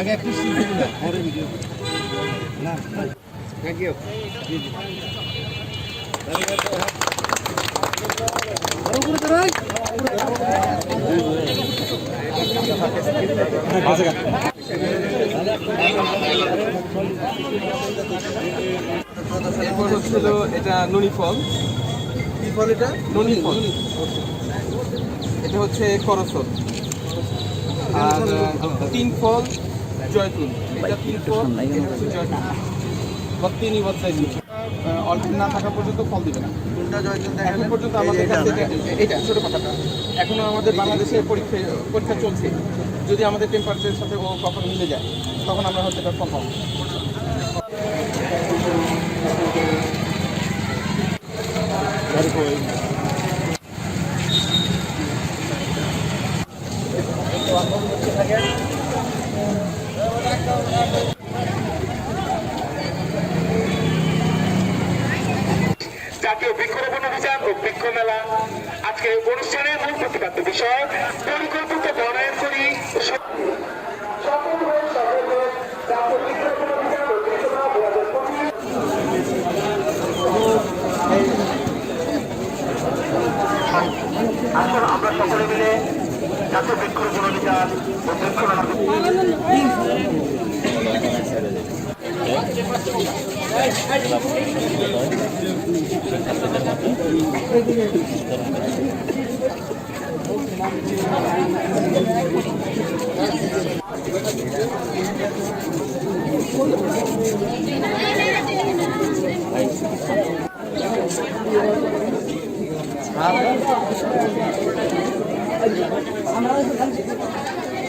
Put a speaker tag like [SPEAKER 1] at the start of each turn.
[SPEAKER 1] আগে একটু
[SPEAKER 2] এরপর হচ্ছিল এটা নুনি ফল
[SPEAKER 3] কি ফল এটা
[SPEAKER 2] নুনি ফল এটা হচ্ছে করসল আর তিন ফল জয়তুন এটা তিন ফল এটা হচ্ছে জয়তুন বত্তাইনি অল্প না থাকা পর্যন্ত ফল দিবে না। এখন পর্যন্ত আমাদের কাছ এটা ছোট কথাটা। এখনও আমাদের বাংলাদেশে পরীক্ষা পরীক্ষা চলছে। যদি আমাদের টেম্পারেচারের সাথে ও কখন মিলে যায় তখন আমরা হয়তো এটা ফল পাবো।
[SPEAKER 4] জাতীয় বৃক্ষরোপণ অভিযান ও বৃক্ষ মেলা। আজকে অনুষ্ঠানের মূল প্রতিপাদ্য বিষয়, পরিকল্পিত বনায়ন করি আমরা সকলে মিলে জাতীয় বৃক্ষরোপণ অভিযান ও বৃক্ষ মেলা আমরা